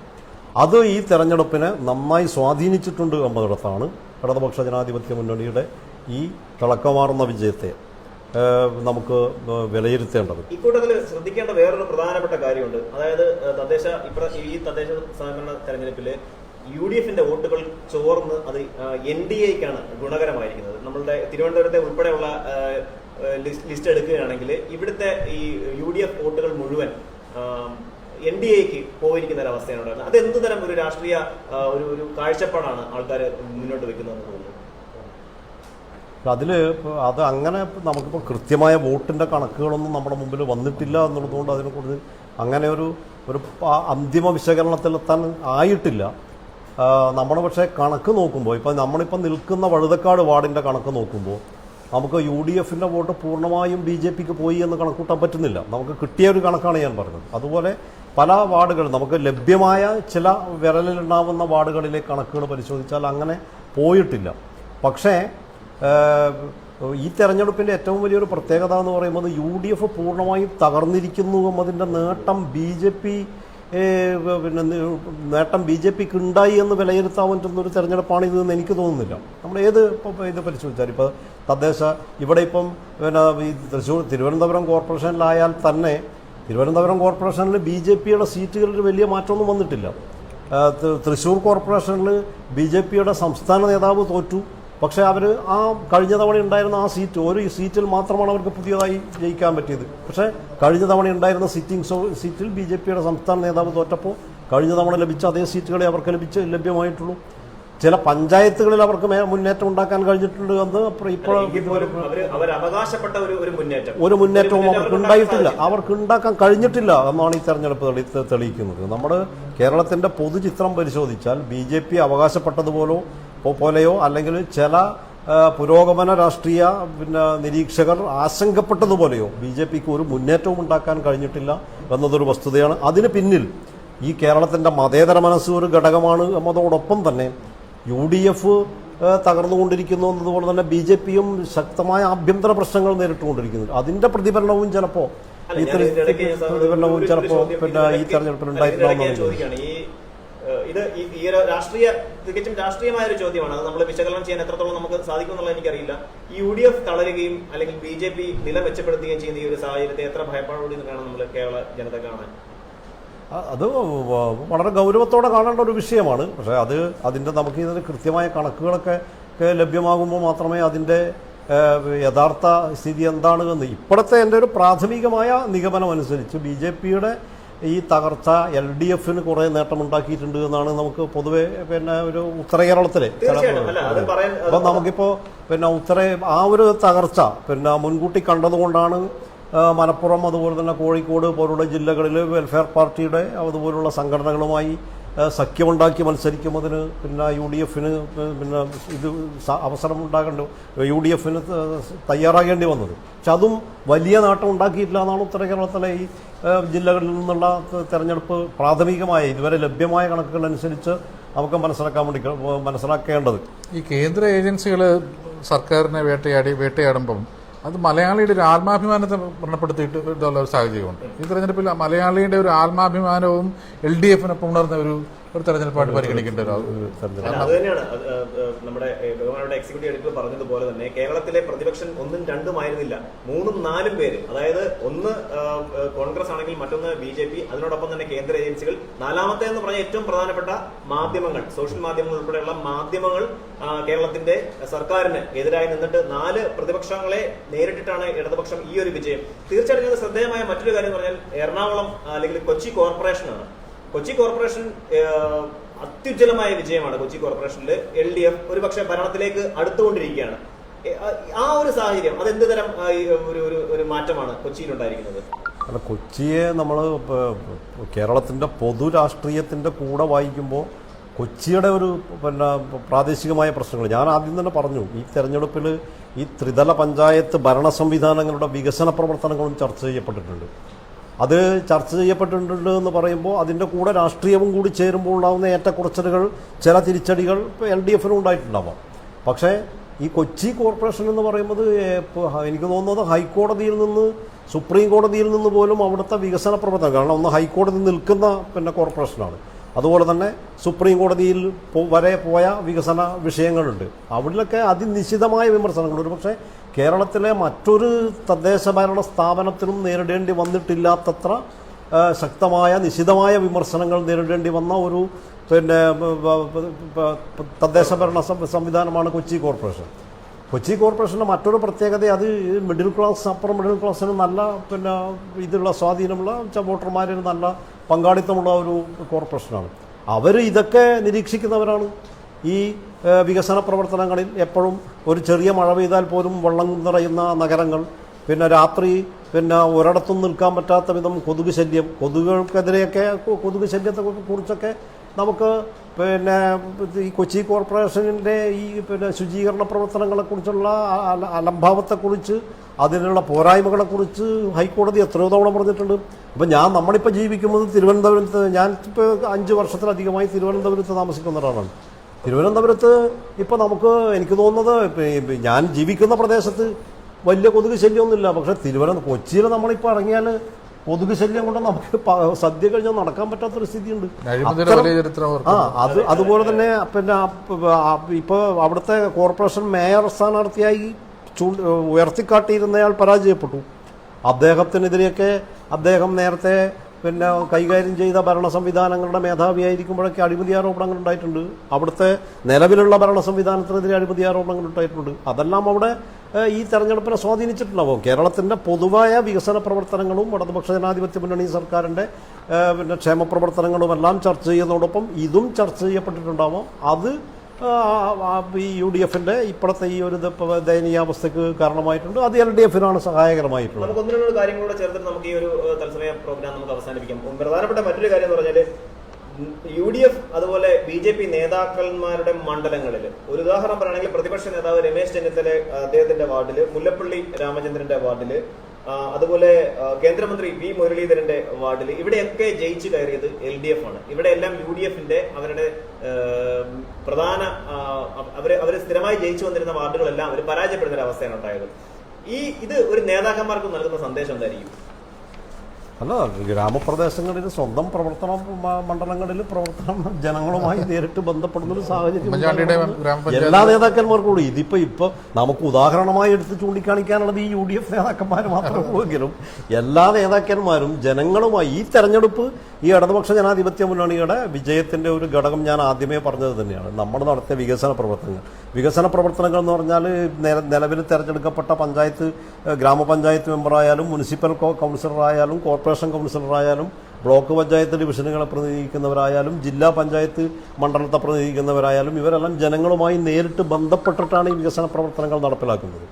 അത് ഈ തെരഞ്ഞെടുപ്പിനെ നന്നായി സ്വാധീനിച്ചിട്ടുണ്ട് എന്നതിടത്താണ് ഇടതുപക്ഷ ജനാധിപത്യ മുന്നണിയുടെ ഈ തിളക്കമാർന്ന വിജയത്തെ നമുക്ക് വിലയിരുത്തേണ്ടത് ഇക്കൂട്ടത്തിൽ ശ്രദ്ധിക്കേണ്ട വേറൊരു പ്രധാനപ്പെട്ട കാര്യമുണ്ട്. അതായത് തദ്ദേശ ഇപ്ര ഈ തദ്ദേശ സഹകരണ തെരഞ്ഞെടുപ്പിൽ യു ഡി എഫിന്റെ വോട്ടുകൾ ചോർന്ന് അത് എൻ ഡി എക്കാണ് ഗുണകരമായിരിക്കുന്നത്. നമ്മളുടെ തിരുവനന്തപുരത്തെ ഉൾപ്പെടെയുള്ള ലിസ്റ്റ് എടുക്കുകയാണെങ്കിൽ ഇവിടുത്തെ ഈ യു ഡി എഫ് വോട്ടുകൾ മുഴുവൻ എൻ ഡി എക്ക് പോയിരിക്കുന്ന ഒരു അവസ്ഥയാണ് ഉണ്ടായിരുന്നത്. അത് എന്ത് തരം ഒരു രാഷ്ട്രീയ ഒരു ഒരു കാഴ്ചപ്പാടാണ് ആൾക്കാർ മുന്നോട്ട് വെക്കുന്നതെന്ന് തോന്നുന്നു? അതിൽ അത് അങ്ങനെ നമുക്കിപ്പോൾ കൃത്യമായ വോട്ടിന്റെ കണക്കുകളൊന്നും നമ്മുടെ മുമ്പിൽ വന്നിട്ടില്ല എന്നുള്ളതുകൊണ്ട് അതിനെക്കുറിച്ച് അങ്ങനെ ഒരു ഒരു അന്തിമ വിശകലനത്തിലെത്താൻ ആയിട്ടില്ല. നമ്മൾ പക്ഷേ കണക്ക് നോക്കുമ്പോൾ ഇപ്പം നമ്മളിപ്പോൾ നിൽക്കുന്ന വഴുതക്കാട് വാർഡിന്റെ കണക്ക് നോക്കുമ്പോൾ നമുക്ക് യു ഡി എഫിന്റെ വോട്ട് പൂർണമായും ബി ജെ പിക്ക് പോയി എന്ന് കണക്കൂട്ടാൻ പറ്റുന്നില്ല. നമുക്ക് കിട്ടിയ ഒരു കണക്കാണ് ഞാൻ പറഞ്ഞത്. അതുപോലെ പല വാർഡുകൾ നമുക്ക് ലഭ്യമായ ചില വിരലിലുണ്ടാവുന്ന വാർഡുകളിലെ കണക്കുകൾ പരിശോധിച്ചാൽ അങ്ങനെ പോയിട്ടില്ല. പക്ഷേ ഈ തെരഞ്ഞെടുപ്പിന്റെ ഏറ്റവും വലിയൊരു പ്രത്യേകത എന്ന് പറയുന്നത് യു ഡി എഫ് പൂർണമായും തകർന്നിരിക്കുന്നു അതിന്റെ നേട്ടം ബി ജെ പി പിന്നെ നേട്ടം ബി ജെ പിക്ക് ഉണ്ടായി എന്ന് വിലയിരുത്താൻ പറ്റുന്ന ഒരു തെരഞ്ഞെടുപ്പാണ് ഇതെന്ന് എനിക്ക് തോന്നുന്നില്ല. നമ്മൾ ഏത് ഇപ്പോൾ ഇത് പരിശോധിച്ചാൽ ഇപ്പോൾ തദ്ദേശ ഇവിടെ ഇപ്പം പിന്നെ ഈ തൃശ്ശൂർ തിരുവനന്തപുരം കോർപ്പറേഷനിലായാൽ തന്നെ തിരുവനന്തപുരം കോർപ്പറേഷനിൽ ബി ജെ പിയുടെ സീറ്റുകളിൽ വലിയ മാറ്റമൊന്നും വന്നിട്ടില്ല. തൃശ്ശൂർ കോർപ്പറേഷനിൽ ബി ജെ പിയുടെ സംസ്ഥാന നേതാവ് തോറ്റു. പക്ഷേ അവർ ആ കഴിഞ്ഞ തവണ ഉണ്ടായിരുന്ന ആ സീറ്റ് ഒരു സീറ്റിൽ മാത്രമാണ് അവർക്ക് പുതിയതായി ജയിക്കാൻ പറ്റിയത്. പക്ഷേ കഴിഞ്ഞ തവണ ഉണ്ടായിരുന്ന സിറ്റിംഗ് സീറ്റിൽ ബി ജെ പിയുടെ സംസ്ഥാന നേതാവ് തോറ്റപ്പോൾ കഴിഞ്ഞ തവണ ലഭിച്ച അതേ സീറ്റുകളെ അവർക്ക് ലഭിച്ച് ലഭ്യമായിട്ടുള്ളൂ. ചില പഞ്ചായത്തുകളിൽ അവർക്ക് മുന്നേറ്റം ഉണ്ടാക്കാൻ കഴിഞ്ഞിട്ടുണ്ട് എന്ന് ഇപ്പോൾ ഒരു ഒരു മുന്നേറ്റം. ഒരു മുന്നേറ്റവും അവർക്ക് ഉണ്ടായിട്ടില്ല. അവർക്ക് ഉണ്ടാക്കാൻ കഴിഞ്ഞിട്ടില്ല എന്നാണ് ഈ തെരഞ്ഞെടുപ്പ് തെളിയിക്കുന്നത്. നമ്മൾ കേരളത്തിന്റെ പൊതുചിത്രം പരിശോധിച്ചാൽ ബി ജെ പി അവകാശപ്പെട്ടതുപോലോ പോലെയോ അല്ലെങ്കിൽ ചില പുരോഗമന രാഷ്ട്രീയ പിന്നെ നിരീക്ഷകർ ആശങ്കപ്പെട്ടതുപോലെയോ ബി ജെ പിക്ക് ഒരു മുന്നേറ്റവും ഉണ്ടാക്കാൻ കഴിഞ്ഞിട്ടില്ല എന്നതൊരു വസ്തുതയാണ്. അതിന് പിന്നിൽ ഈ കേരളത്തിന്റെ മതേതര മനസ്സ് ഒരു ഘടകമാണ് എന്നതോടൊപ്പം തന്നെ യു ഡി എഫ് തകർന്നുകൊണ്ടിരിക്കുന്നു എന്നതുപോലെ തന്നെ ബി ജെ പിയും ശക്തമായ ആഭ്യന്തര പ്രശ്നങ്ങൾ നേരിട്ടുകൊണ്ടിരിക്കുന്നു. അതിന്റെ പ്രതിഫലനവും ചിലപ്പോ ഈ പ്രതിഫലനവും ചിലപ്പോ പിന്നെ ഈ തെരഞ്ഞെടുപ്പിൽ ഇതിനിടയ്ക്ക് ഞാൻ ഉണ്ടായിട്ടുണ്ടാവുന്ന ഈ ഇത് ഈ- ഒരു രാഷ്ട്രീയ തികച്ചും രാഷ്ട്രീയമായ ഒരു ചോദ്യമാണ്. അത് നമ്മൾ വിശകലനം ചെയ്യാൻ എത്രത്തോളം നമുക്ക് സാധിക്കും എന്നുള്ളത് എനിക്കറിയില്ല. ഈ യു ഡി എഫ് തളരുകയും അല്ലെങ്കിൽ ബി ജെ പി നില മെച്ചപ്പെടുത്തുകയും ചെയ്യുന്ന ഈ ഒരു സാഹചര്യത്തെ എത്ര ഭയപ്പാടോടെ വേണം നമ്മൾ കേരള ജനത കാണാൻ അത് വളരെ ഗൗരവത്തോടെ കാണേണ്ട ഒരു വിഷയമാണ്. പക്ഷേ അത് അതിന്റെ നമുക്ക് ഇതിന് കൃത്യമായ കണക്കുകളൊക്കെ ലഭ്യമാകുമ്പോൾ മാത്രമേ അതിന്റെ യഥാർത്ഥ സ്ഥിതി എന്താണ് എന്ന്. ഇപ്പോഴത്തെ എന്റെ ഒരു പ്രാഥമികമായ നിഗമനം അനുസരിച്ച് ബി ജെ പിയുടെ ഈ തകർച്ച എൽ ഡി എഫിന് കുറെ നേട്ടമുണ്ടാക്കിയിട്ടുണ്ട് എന്നാണ് നമുക്ക് പൊതുവെ പിന്നെ ഒരു ഉത്തര കേരളത്തിലെ അപ്പം നമുക്കിപ്പോൾ പിന്നെ ഉത്തര ആ ഒരു തകർച്ച പിന്നെ മുൻകൂട്ടി കണ്ടതുകൊണ്ടാണ് മലപ്പുറം അതുപോലെ തന്നെ കോഴിക്കോട് പോലുള്ള ജില്ലകളിൽ വെൽഫെയർ പാർട്ടിയുടെ അതുപോലുള്ള സംഘടനകളുമായി സഖ്യമുണ്ടാക്കി മത്സരിക്കുന്നതിന് പിന്നെ യു ഡി എഫിന് പിന്നെ ഇത് അവസരമുണ്ടാകേണ്ട യു ഡി എഫിന് തയ്യാറാകേണ്ടി വന്നത്. പക്ഷെ അതും വലിയ നാട്ടം ഉണ്ടാക്കിയിട്ടില്ല എന്നാണ് ഉത്തര കേരളത്തിലെ ഈ ജില്ലകളിൽ നിന്നുള്ള തെരഞ്ഞെടുപ്പ് പ്രാഥമികമായ ഇതുവരെ ലഭ്യമായ കണക്കുകൾ അനുസരിച്ച് നമുക്ക് മനസ്സിലാക്കാൻ വേണ്ടി മനസ്സിലാക്കേണ്ടത്. ഈ കേന്ദ്ര ഏജൻസികൾ സർക്കാരിനെ വേട്ടയാടി വേട്ടയാടുമ്പം അത് മലയാളിയുടെ ഒരു ആത്മാഭിമാനത്തെ വ്രണപ്പെടുത്തിയിട്ട് ഒരു സാഹചര്യമുണ്ട്. ഈ തെരഞ്ഞെടുപ്പിൽ മലയാളിയുടെ ഒരു ആത്മാഭിമാനവും എൽ ഡി എഫിനൊപ്പം ഉണർന്ന ഒരു ഒരു തെരഞ്ഞെടുപ്പായിട്ട് പരിഗണിക്കേണ്ട നമ്മുടെ എക്സിക്യൂട്ടീവ് എഡിറ്റർ പറഞ്ഞതുപോലെ തന്നെ കേരളത്തിലെ പ്രതിപക്ഷം ഒന്നും രണ്ടും ആയിരുന്നില്ല. മൂന്നും നാലും പേര്. അതായത് ഒന്ന് കോൺഗ്രസ് ആണെങ്കിൽ മറ്റൊന്ന് ബി ജെ പി അതിനോടൊപ്പം തന്നെ കേന്ദ്ര ഏജൻസികൾ. നാലാമത്തെ എന്ന് പറഞ്ഞ ഏറ്റവും പ്രധാനപ്പെട്ട മാധ്യമങ്ങൾ സോഷ്യൽ മാധ്യമങ്ങൾ ഉൾപ്പെടെയുള്ള മാധ്യമങ്ങൾ കേരളത്തിന്റെ സർക്കാരിന് എതിരായി നിന്നിട്ട് നാല് പ്രതിപക്ഷങ്ങളെ നേരിട്ടിട്ടാണ് ഇടതുപക്ഷം ഈ ഒരു വിജയം. തീർച്ചയായിട്ടും ഞാൻ ശ്രദ്ധേയമായ മറ്റൊരു കാര്യം എന്ന് പറഞ്ഞാൽ എറണാകുളം അല്ലെങ്കിൽ കൊച്ചി കോർപ്പറേഷനാണ്. കൊച്ചി കോർപ്പറേഷൻ അത്യുജ്ജലമായ വിജയമാണ് കൊച്ചി കോർപ്പറേഷനിൽ എൽ ഡി എഫ് ഒരുപക്ഷെ ഭരണത്തിലേക്ക് അടുത്തുകൊണ്ടിരിക്കുകയാണ്. ആ- ഒരു സാഹചര്യം അത് എന്ത് തരം ഒരു ഒരു മാറ്റമാണ് കൊച്ചിയിൽ ഉണ്ടായിരിക്കുന്നത് അല്ല കൊച്ചിയെ നമ്മൾ കേരളത്തിന്റെ പൊതു രാഷ്ട്രീയത്തിന്റെ കൂടെ വായിക്കുമ്പോൾ കൊച്ചിയുടെ ഒരു പിന്നെ പ്രാദേശികമായ പ്രശ്നങ്ങൾ. ഞാൻ ആദ്യം തന്നെ പറഞ്ഞു ഈ തെരഞ്ഞെടുപ്പിൽ ഈ ത്രിതല പഞ്ചായത്ത് ഭരണ സംവിധാനങ്ങളുടെ വികസന പ്രവർത്തനങ്ങളും ചർച്ച ചെയ്യപ്പെട്ടിട്ടുണ്ട്. അത് ചർച്ച ചെയ്യപ്പെട്ടിട്ടുണ്ട് എന്ന് പറയുമ്പോൾ അതിന്റെ കൂടെ രാഷ്ട്രീയവും കൂടി ചേരുമ്പോൾ ഉണ്ടാകുന്ന ഏറ്റക്കുറച്ചിലുകൾ ചില തിരിച്ചടികൾ ഇപ്പോൾ എൽ ഡി എഫിനും ഉണ്ടായിട്ടുണ്ടാവാം. പക്ഷേ ഈ കൊച്ചി കോർപ്പറേഷൻ എന്ന് പറയുന്നത് എനിക്ക് തോന്നുന്നത് ഹൈക്കോടതിയിൽ നിന്ന് സുപ്രീം കോടതിയിൽ നിന്ന് പോലും അവിടുത്തെ വികസന പ്രവർത്തനം കാരണം ഒന്ന് ഹൈക്കോടതി നിൽക്കുന്ന പിന്നെ കോർപ്പറേഷനാണ്. അതുപോലെ തന്നെ സുപ്രീം കോടതിയിൽ വരെ പോയ വികസന വിഷയങ്ങളുണ്ട്. അവിടെയൊക്കെ അതിനിശ്ചിതമായ വിമർശനങ്ങൾ. ഒരു പക്ഷേ കേരളത്തിലെ മറ്റൊരു തദ്ദേശ ഭരണ സ്ഥാപനത്തിനും നേരിടേണ്ടി വന്നിട്ടില്ലാത്തത്ര ശക്തമായ നിശിതമായ വിമർശനങ്ങൾ നേരിടേണ്ടി വന്ന ഒരു പിന്നെ തദ്ദേശ ഭരണ സംവിധാനമാണ് കൊച്ചി കോർപ്പറേഷൻ. കൊച്ചി കോർപ്പറേഷന്റെ മറ്റൊരു പ്രത്യേകത അത് മിഡിൽ ക്ലാസ് അപ്പർ മിഡിൽ ക്ലാസ്സിന് നല്ല പിന്നെ ഇതിലുള്ള സ്വാധീനമുള്ള വോട്ടർമാരിന് നല്ല പങ്കാളിത്തമുള്ള ഒരു കോർപ്പറേഷനാണ് അവർ ഇതൊക്കെ നിരീക്ഷിക്കുന്നവരാണ്. ഈ വികസന പ്രവർത്തനങ്ങളിൽ എപ്പോഴും ഒരു ചെറിയ മഴ പെയ്താൽ പോലും വെള്ളം നിറയുന്ന നഗരങ്ങൾ പിന്നെ രാത്രി പിന്നെ ഒരിടത്തും നിൽക്കാൻ പറ്റാത്ത വിധം കൊതുക് ശല്യം കൊതുകുകൾക്കെതിരെയൊക്കെ കൊതുക് ശല്യത്തെ കുറിച്ചൊക്കെ നമുക്ക് പിന്നെ ഈ കൊച്ചി കോർപ്പറേഷനിന്റെ ഈ പിന്നെ ശുചീകരണ പ്രവർത്തനങ്ങളെക്കുറിച്ചുള്ള അലംഭാവത്തെക്കുറിച്ച് അതിനുള്ള പോരായ്മകളെക്കുറിച്ച് ഹൈക്കോടതി എത്രയോ തവണ പറഞ്ഞിട്ടുണ്ട്. അപ്പം ഞാൻ നമ്മളിപ്പോൾ ജീവിക്കുന്നത് തിരുവനന്തപുരത്ത് ഞാൻ ഇപ്പോൾ അഞ്ച് വർഷത്തിലധികമായി തിരുവനന്തപുരത്ത് താമസിക്കുന്ന ഒരാളാണ്. തിരുവനന്തപുരത്ത് ഇപ്പോൾ നമുക്ക് എനിക്ക് തോന്നുന്നത് ഞാൻ ജീവിക്കുന്ന പ്രദേശത്ത് വലിയ കൊതുക് ശല്യമൊന്നുമില്ല. പക്ഷേ തിരുവനന്തപുരം കൊച്ചിയിൽ നമ്മളിപ്പോൾ ഇറങ്ങിയാൽ കൊതുക് ശല്യം കൊണ്ട് നമുക്ക് സദ്യ കഴിഞ്ഞാൽ നടക്കാൻ പറ്റാത്തൊരു സ്ഥിതിയുണ്ട്. ആ അത് അതുപോലെ തന്നെ പിന്നെ ഇപ്പോൾ അവിടുത്തെ കോർപ്പറേഷൻ മേയർ സ്ഥാനാർത്ഥിയായി ചൂ ഉയർത്തിക്കാട്ടിയിരുന്നയാൾ പരാജയപ്പെട്ടു. അദ്ദേഹത്തിനെതിരെയൊക്കെ അദ്ദേഹം നേരത്തെ പിന്നെ കൈകാര്യം ചെയ്ത ഭരണ സംവിധാനങ്ങളുടെ മേധാവിയായിരിക്കുമ്പോഴൊക്കെ അഴിമതി ആരോപണങ്ങൾ ഉണ്ടായിട്ടുണ്ട്. അവിടുത്തെ നിലവിലുള്ള ഭരണ സംവിധാനത്തിനെതിരെ അഴിമതി ആരോപണങ്ങൾ ഉണ്ടായിട്ടുണ്ട്. അതെല്ലാം അവിടെ ഈ തെരഞ്ഞെടുപ്പിനെ സ്വാധീനിച്ചിട്ടുണ്ടാവും? കേരളത്തിന്റെ പൊതുവായ വികസന പ്രവർത്തനങ്ങളും ഇടതുപക്ഷ ജനാധിപത്യ മുന്നണി സർക്കാരിന്റെ പിന്നെ ക്ഷേമ ചർച്ച ചെയ്യുന്നതോടൊപ്പം ഇതും ചർച്ച ചെയ്യപ്പെട്ടിട്ടുണ്ടാവാം? അത് ഈ യു ഡി എഫിന്റെ ഇപ്പോഴത്തെ ഈ ഒരു ദയനീയാവസ്ഥക്ക് കാരണമായിട്ടുണ്ട്. അത് എൽ ഡി എഫിനാണ് സഹായകരമായിട്ടുള്ളത്. നമുക്ക് ഒന്ന് കാര്യങ്ങളോട് ചേർത്തിട്ട് നമുക്ക് ഈ ഒരു തത്സമയ പ്രോഗ്രാം നമുക്ക് അവസാനിപ്പിക്കാം. പ്രധാനപ്പെട്ട മറ്റൊരു കാര്യം എന്ന് പറഞ്ഞാൽ യു ഡി എഫ് അതുപോലെ ബി ജെ പി നേതാക്കന്മാരുടെ മണ്ഡലങ്ങളിൽ ഒരു ഉദാഹരണം പറയുകയാണെങ്കിൽ പ്രതിപക്ഷ നേതാവ് രമേശ് ചെന്നിത്തല അദ്ദേഹത്തിന്റെ വാർഡിൽ മുല്ലപ്പള്ളി രാമചന്ദ്രന്റെ വാർഡിൽ ആ, അതുപോലെ കേന്ദ്രമന്ത്രി വി മുരളീധരന്റെ വാർഡിൽ ഇവിടെയൊക്കെ ജയിച്ചു കയറിയത് എൽ ഡി എഫ് ആണ്. ഇവിടെ എല്ലാം യു ഡി എഫിന്റെ അവരുടെ പ്രധാന അവർ അവർ സ്ഥിരമായി ജയിച്ചു വന്നിരുന്ന വാർഡുകളെല്ലാം അവർ പരാജയപ്പെടുന്ന ഒരു അവസ്ഥയാണ് ഉണ്ടായത്. ഈ ഇത് ഒരു നേതാക്കന്മാർക്ക് നൽകുന്ന സന്ദേശം എന്തായിരിക്കും? അല്ല ഗ്രാമപ്രദേശങ്ങളിൽ സ്വന്തം പ്രവർത്തന മണ്ഡലങ്ങളിൽ പ്രവർത്തനം ജനങ്ങളുമായി നേരിട്ട് ബന്ധപ്പെടുന്ന ഒരു സാഹചര്യം എല്ലാ നേതാക്കന്മാർക്കും കൂടി ഇതിപ്പോ ഇപ്പൊ നമുക്ക് ഉദാഹരണമായി എടുത്ത് ചൂണ്ടിക്കാണിക്കാനുള്ളത് ഈ യു ഡി എഫ് നേതാക്കന്മാർ മാത്രമേ ഉള്ളൂ എല്ലാ നേതാക്കന്മാരും ജനങ്ങളുമായി ഈ തെരഞ്ഞെടുപ്പ് ഈ ഇടതുപക്ഷ ജനാധിപത്യ മുന്നണിയുടെ വിജയത്തിന്റെ ഒരു ഘടകം ഞാൻ ആദ്യമേ പറഞ്ഞത് തന്നെയാണ്. നമ്മൾ നടത്തിയ വികസന പ്രവർത്തനങ്ങൾ. വികസന പ്രവർത്തനങ്ങൾ എന്ന് പറഞ്ഞാൽ നില- നിലവിൽ തെരഞ്ഞെടുക്കപ്പെട്ട പഞ്ചായത്ത് ഗ്രാമപഞ്ചായത്ത് മെമ്പറായാലും മുനിസിപ്പൽ കൗൺസിലറായാലും കൗൺസിലറായാലും കോർപ്പറേഷൻ കൗൺസിലറായാലും ബ്ലോക്ക് പഞ്ചായത്ത് ഡിവിഷനുകളെ പ്രതിനിധീകരിക്കുന്നവരായാലും ജില്ലാ പഞ്ചായത്ത് മണ്ഡലത്തെ പ്രതിനിധീകരിക്കുന്നവരായാലും ഇവരെല്ലാം ജനങ്ങളുമായി നേരിട്ട് ബന്ധപ്പെട്ടിട്ടാണ് ഈ വികസന പ്രവർത്തനങ്ങൾ നടപ്പിലാക്കുന്നത്.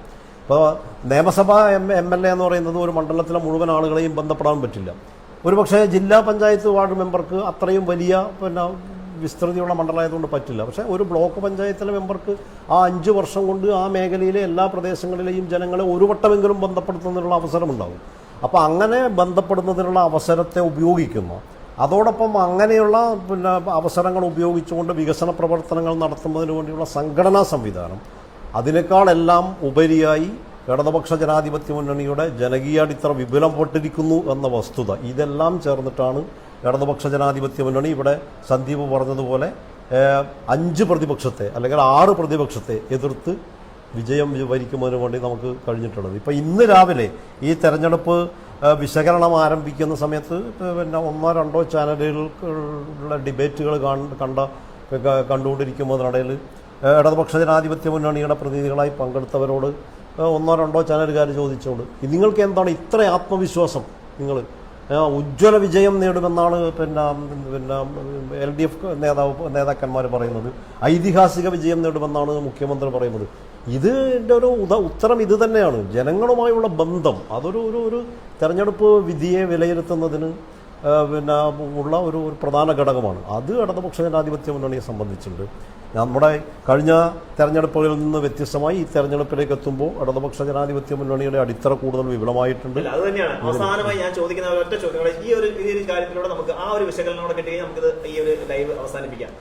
അപ്പോൾ നിയമസഭാ എം എം എൽ എ എന്ന് പറയുന്നത് ഒരു മണ്ഡലത്തിലെ മുഴുവൻ ആളുകളെയും ബന്ധപ്പെടാൻ പറ്റില്ല. ഒരുപക്ഷേ ജില്ലാ പഞ്ചായത്ത് വാർഡ് മെമ്പർക്ക് അത്രയും വലിയ പിന്നെ വിസ്തൃതിയുള്ള മണ്ഡലമായതുകൊണ്ട് പറ്റില്ല. പക്ഷേ ഒരു ബ്ലോക്ക് പഞ്ചായത്തിലെ മെമ്പർക്ക് ആ അഞ്ച് വർഷം കൊണ്ട് ആ മേഖലയിലെ എല്ലാ പ്രദേശങ്ങളിലെയും ജനങ്ങളെ ഒരു വട്ടമെങ്കിലും ബന്ധപ്പെടുത്തുന്നതിനുള്ള അവസരമുണ്ടാകും. അപ്പോൾ അങ്ങനെ ബന്ധപ്പെടുന്നതിനുള്ള അവസരത്തെ ഉപയോഗിക്കുന്നു. അതോടൊപ്പം അങ്ങനെയുള്ള പിന്നെ അവസരങ്ങൾ ഉപയോഗിച്ചുകൊണ്ട് വികസന പ്രവർത്തനങ്ങൾ നടത്തുന്നതിന് വേണ്ടിയുള്ള സംഘടനാ സംവിധാനം. അതിനേക്കാളെല്ലാം ഉപരിയായി ഇടതുപക്ഷ ജനാധിപത്യ മുന്നണിയുടെ ജനകീയ അടിത്തറ വിപുലപ്പെട്ടിരിക്കുന്നു എന്ന വസ്തുത. ഇതെല്ലാം ചേർന്നിട്ടാണ് ഇടതുപക്ഷ ജനാധിപത്യ മുന്നണി ഇവിടെ സന്ദീപ് പറഞ്ഞതുപോലെ അഞ്ച് പ്രതിപക്ഷത്തെ അല്ലെങ്കിൽ ആറ് പ്രതിപക്ഷത്തെ എതിർത്ത് വിജയം വരിക്കുന്നതിന് വേണ്ടി നമുക്ക് കഴിഞ്ഞിട്ടുള്ളത്. ഇപ്പോൾ ഇന്ന് രാവിലെ ഈ തെരഞ്ഞെടുപ്പ് വിശകലനം ആരംഭിക്കുന്ന സമയത്ത് പിന്നെ ഒന്നോ രണ്ടോ ചാനലുകളിലുള്ള ഡിബേറ്റുകൾ കണ്ട കണ്ടുകൊണ്ടിരിക്കുന്നതിനിടയിൽ ഇടതുപക്ഷ ജനാധിപത്യ മുന്നണിയുടെ പ്രതിനിധികളായി പങ്കെടുത്തവരോട് ഒന്നോ രണ്ടോ ചാനലുകാർ ചോദിച്ചോട് നിങ്ങൾക്ക് എന്താണ് ഇത്ര ആത്മവിശ്വാസം നിങ്ങൾ? ഉജ്ജ്വല വിജയം നേടുമെന്നാണ് പിന്നെ പിന്നെ എൽ ഡി എഫ് നേതാവ് നേതാക്കന്മാർ പറയുന്നത്. ഐതിഹാസിക വിജയം നേടുമെന്നാണ് മുഖ്യമന്ത്രി പറയുന്നത്. ഇതിന്റെ ഒരു ഉദ ഉത്തരം ഇത് തന്നെയാണ്. ജനങ്ങളുമായുള്ള ബന്ധം. അതൊരു ഒരു ഒരു തെരഞ്ഞെടുപ്പ് വിധിയെ വിലയിരുത്തുന്നതിന് പിന്നെ ഉള്ള ഒരു ഒരു പ്രധാന ഘടകമാണ്. അത് ഇടതുപക്ഷ ജനാധിപത്യ മുന്നണിയെ സംബന്ധിച്ചുണ്ട് നമ്മുടെ കഴിഞ്ഞ തെരഞ്ഞെടുപ്പുകളിൽ നിന്ന് വ്യത്യസ്തമായി ഈ തെരഞ്ഞെടുപ്പിലേക്ക് എത്തുമ്പോൾ ഇടതുപക്ഷ ജനാധിപത്യ മുന്നണിയുടെ അടിത്തറ കൂടുതൽ വിപുലമായിട്ടുണ്ട്. അത് തന്നെയാണ്. അവസാനമായി ഞാൻ ചോദിക്കുന്ന ഒറ്റ ചോദ്യങ്ങൾ ഈ ഒരു കാര്യത്തിലൂടെ നമുക്ക് ആ ഒരു വിശകലനം കൂടെ കിട്ടുകയും നമുക്ക് ഈ ഒരു ലൈവ് അവസാനിപ്പിക്കാം.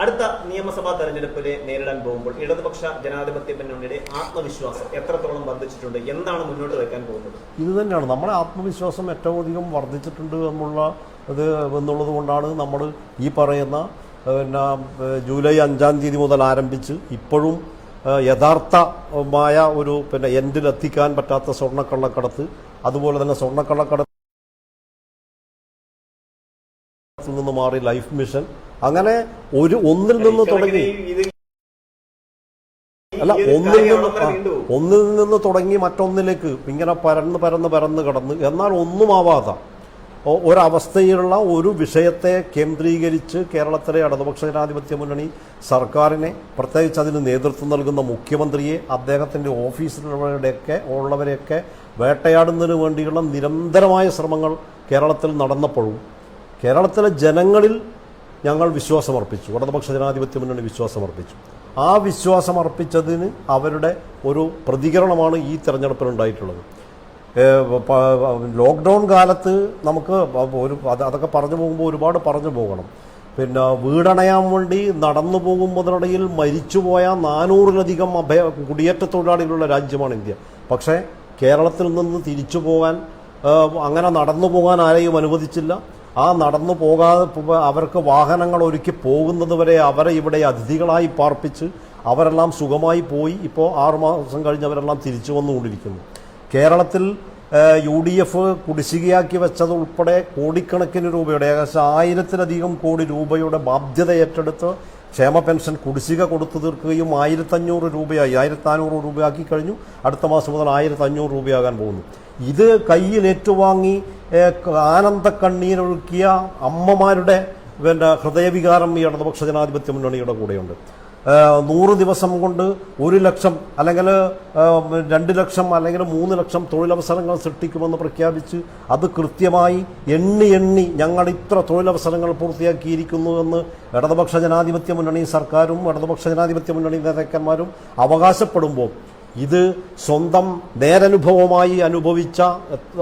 അടുത്ത നിയമസഭാ തെരഞ്ഞെടുപ്പിനെ നേരിടാൻ പോകുമ്പോൾ ഇടതുപക്ഷ ജനാധിപത്യ മുന്നണിയുടെ ആത്മവിശ്വാസം എത്രത്തോളം വർദ്ധിച്ചിട്ടുണ്ട്? എന്താണ് മുന്നോട്ട് വെക്കാൻ പോകുന്നത്? ഇത് തന്നെയാണ്. നമ്മുടെ ആത്മവിശ്വാസം ഏറ്റവും അധികം വർദ്ധിച്ചിട്ടുണ്ട് എന്നുള്ള ഇത് എന്നുള്ളത് കൊണ്ടാണ് നമ്മൾ ഈ പറയുന്ന പിന്നെ ജൂലൈ അഞ്ചാം തീയതി മുതൽ ആരംഭിച്ച് ഇപ്പോഴും യഥാർത്ഥമായ ഒരു പിന്നെ എൻഡിലെത്തിക്കാൻ പറ്റാത്ത സ്വർണക്കള്ളക്കടത്ത് അതുപോലെ തന്നെ സ്വർണക്കള്ളക്കടത്ത് നിന്ന് മാറി ലൈഫ് മിഷൻ അങ്ങനെ ഒരു ഒന്നിൽ നിന്ന് തുടങ്ങി. അല്ല ഒന്നിൽ നിന്ന്. ഒന്നിൽ നിന്ന് തുടങ്ങി മറ്റൊന്നിലേക്ക് ഇങ്ങനെ പരന്ന് പരന്ന് പരന്ന് കിടന്ന്. എന്നാൽ ഒന്നുമാവാത്ത ആവാതെ ഒരവസ്ഥയിലുള്ള ഒരു വിഷയത്തെ കേന്ദ്രീകരിച്ച് കേരളത്തിലെ ഇടതുപക്ഷ ജനാധിപത്യ മുന്നണി സർക്കാരിനെ പ്രത്യേകിച്ച് അതിന് നേതൃത്വം നൽകുന്ന മുഖ്യമന്ത്രിയെ അദ്ദേഹത്തിന്റെ ഓഫീസിലുള്ളവരുടെയൊക്കെ ഉള്ളവരെയൊക്കെ വേട്ടയാടുന്നതിന് വേണ്ടിയുള്ള നിരന്തരമായ ശ്രമങ്ങൾ കേരളത്തിൽ നടന്നപ്പോഴും കേരളത്തിലെ ജനങ്ങളിൽ ഞങ്ങൾ വിശ്വാസമർപ്പിച്ചു. ഇടതുപക്ഷ ജനാധിപത്യ മുന്നണി വിശ്വാസമർപ്പിച്ചു. ആ വിശ്വാസമർപ്പിച്ചതിന് അവരുടെ ഒരു പ്രതികരണമാണ് ഈ തെരഞ്ഞെടുപ്പിലുണ്ടായിട്ടുള്ളത്. ലോക്ക്ഡൗൺ കാലത്ത് നമുക്ക് ഒരു അതൊക്കെ പറഞ്ഞു പോകുമ്പോൾ ഒരുപാട് പറഞ്ഞു പോകണം. പിന്നെ വീടണയാൻ വേണ്ടി നടന്നു പോകുന്നതിനിടയിൽ മരിച്ചുപോയ നാനൂറിലധികം അഭയ കുടിയേറ്റ തൊഴിലാളികളുള്ള രാജ്യമാണ് ഇന്ത്യ. പക്ഷേ കേരളത്തിൽ നിന്ന് തിരിച്ചു പോകാൻ അങ്ങനെ നടന്നു പോകാൻ ആരെയും അനുവദിച്ചില്ല. ആ നടന്നു പോകാതെ അവർക്ക് വാഹനങ്ങൾ ഒരുക്കി പോകുന്നത് വരെ അവരെ ഇവിടെ അതിഥികളായി പാർപ്പിച്ച് അവരെല്ലാം സുഖമായി പോയി. ഇപ്പോൾ ആറുമാസം കഴിഞ്ഞ് അവരെല്ലാം തിരിച്ചു വന്നുകൊണ്ടിരിക്കുന്നു. കേരളത്തിൽ യു ഡി എഫ് കുടിശ്ശികയാക്കി വെച്ചത് ഉൾപ്പെടെ കോടിക്കണക്കിന് രൂപയുടെ ഏകദേശം ആയിരത്തിലധികം കോടി രൂപയുടെ ബാധ്യത ഏറ്റെടുത്ത് ക്ഷേമ പെൻഷൻ കുടിശ്ശിക കൊടുത്തു തീർക്കുകയും ആയിരത്തഞ്ഞൂറ് രൂപയായി ആയിരത്തഞ്ഞൂറ് രൂപയാക്കി കഴിഞ്ഞു. അടുത്ത മാസം മുതൽ ആയിരത്തഞ്ഞൂറ് രൂപയാകാൻ പോകുന്നു. ഇത് കയ്യിൽ ഏറ്റുവാങ്ങി ആനന്ദ കണ്ണീരൊഴുക്കിയ അമ്മമാരുടെ പിന്നെ ഹൃദയവികാരം ഈ ഇടതുപക്ഷ ജനാധിപത്യ മുന്നണിയുടെ കൂടെയുണ്ട്. നൂറ് ദിവസം കൊണ്ട് ഒരു ലക്ഷം അല്ലെങ്കിൽ രണ്ട് ലക്ഷം അല്ലെങ്കിൽ മൂന്ന് ലക്ഷം തൊഴിലവസരങ്ങൾ സൃഷ്ടിക്കുമെന്ന് പ്രഖ്യാപിച്ച് അത് കൃത്യമായി എണ്ണി എണ്ണി ഞങ്ങൾ ഇത്ര തൊഴിലവസരങ്ങൾ പൂർത്തിയാക്കിയിരിക്കുന്നു എന്ന് ഇടതുപക്ഷ ജനാധിപത്യ മുന്നണി സർക്കാരും ഇടതുപക്ഷ ജനാധിപത്യ മുന്നണി നേതാക്കന്മാരും അവകാശപ്പെടുമ്പോൾ ഇത് സ്വന്തം നേരനുഭവമായി അനുഭവിച്ച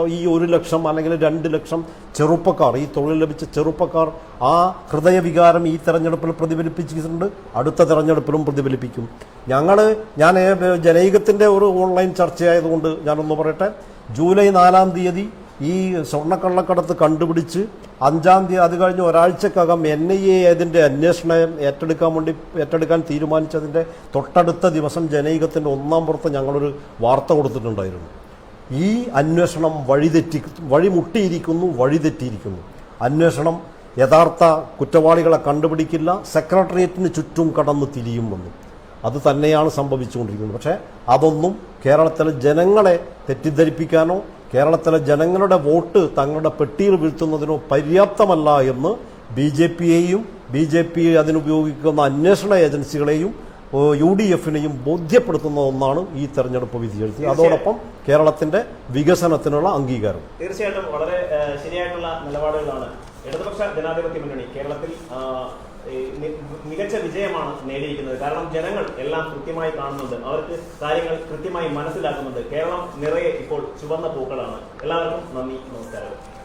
ഈ ഒരു ലക്ഷം അല്ലെങ്കിൽ രണ്ട് ലക്ഷം ചെറുപ്പക്കാർ ഈ തൊഴിൽ ലഭിച്ച ചെറുപ്പക്കാർ ആ ഹൃദയവികാരം ഈ തെരഞ്ഞെടുപ്പിൽ പ്രതിഫലിപ്പിച്ചിട്ടുണ്ട്. അടുത്ത തെരഞ്ഞെടുപ്പിലും പ്രതിഫലിപ്പിക്കും. ഞങ്ങൾ ഞാൻ ജനൈകത്തിന്റെ ഒരു ഓൺലൈൻ ചർച്ചയായതുകൊണ്ട് ഞാനൊന്ന് പറയട്ടെ. ജൂലൈ നാലാം തീയതി ഈ സ്വർണക്കള്ളക്കടത്ത് കണ്ടുപിടിച്ച് അഞ്ചാം തീയതി അത് കഴിഞ്ഞ് ഒരാഴ്ചക്കകം എൻ ഐ എ അതിന്റെ അന്വേഷണം ഏറ്റെടുക്കാൻ വേണ്ടി ഏറ്റെടുക്കാൻ തീരുമാനിച്ചതിന്റെ തൊട്ടടുത്ത ദിവസം ജനൈകത്തിന്റെ ഒന്നാം പുറത്ത് ഞങ്ങളൊരു വാർത്ത കൊടുത്തിട്ടുണ്ടായിരുന്നു. ഈ അന്വേഷണം വഴിതെറ്റി വഴിമുട്ടിയിരിക്കുന്നു വഴിതെറ്റിയിരിക്കുന്നു. അന്വേഷണം യഥാർത്ഥ കുറ്റവാളികളെ കണ്ടുപിടിക്കില്ല സെക്രട്ടേറിയറ്റിന് ചുറ്റും കടന്ന് തിരിയുമെന്ന് അത് തന്നെയാണ് സംഭവിച്ചുകൊണ്ടിരിക്കുന്നത്. പക്ഷേ അതൊന്നും കേരളത്തിലെ ജനങ്ങളെ തെറ്റിദ്ധരിപ്പിക്കാനോ കേരളത്തിലെ ജനങ്ങളുടെ വോട്ട് തങ്ങളുടെ പെട്ടിയിൽ വീഴ്ത്തുന്നതിനോ പര്യാപ്തമല്ല എന്ന് ബി ജെ പിയെയും ബി ജെ പി അതിനുപയോഗിക്കുന്ന അന്വേഷണ ഏജൻസികളെയും യു ഡി എഫിനെയും ബോധ്യപ്പെടുത്തുന്ന ഒന്നാണ് ഈ തെരഞ്ഞെടുപ്പ് വിധിയെഴുത്ത്. അതോടൊപ്പം കേരളത്തിന്റെ വികസനത്തിനുള്ള അംഗീകാരം തീർച്ചയായിട്ടും വളരെ ശരിയായിട്ടുള്ള നിലപാടുകളാണ് ഇടതുപക്ഷ ജനാധിപത്യ മുന്നണി കേരളത്തിൽ മികച്ച വിജയമാണ് നേടിയിരിക്കുന്നത്. കാരണം ജനങ്ങൾ എല്ലാം കൃത്യമായി കാണുന്നുണ്ട്. അവർക്ക് കാര്യങ്ങൾ കൃത്യമായി മനസ്സിലാക്കുന്നുണ്ട്. കേരളം നിറയെ ഇപ്പോൾ ചുവന്ന പൂക്കളാണ്. എല്ലാവർക്കും നന്ദി നമസ്കാരം.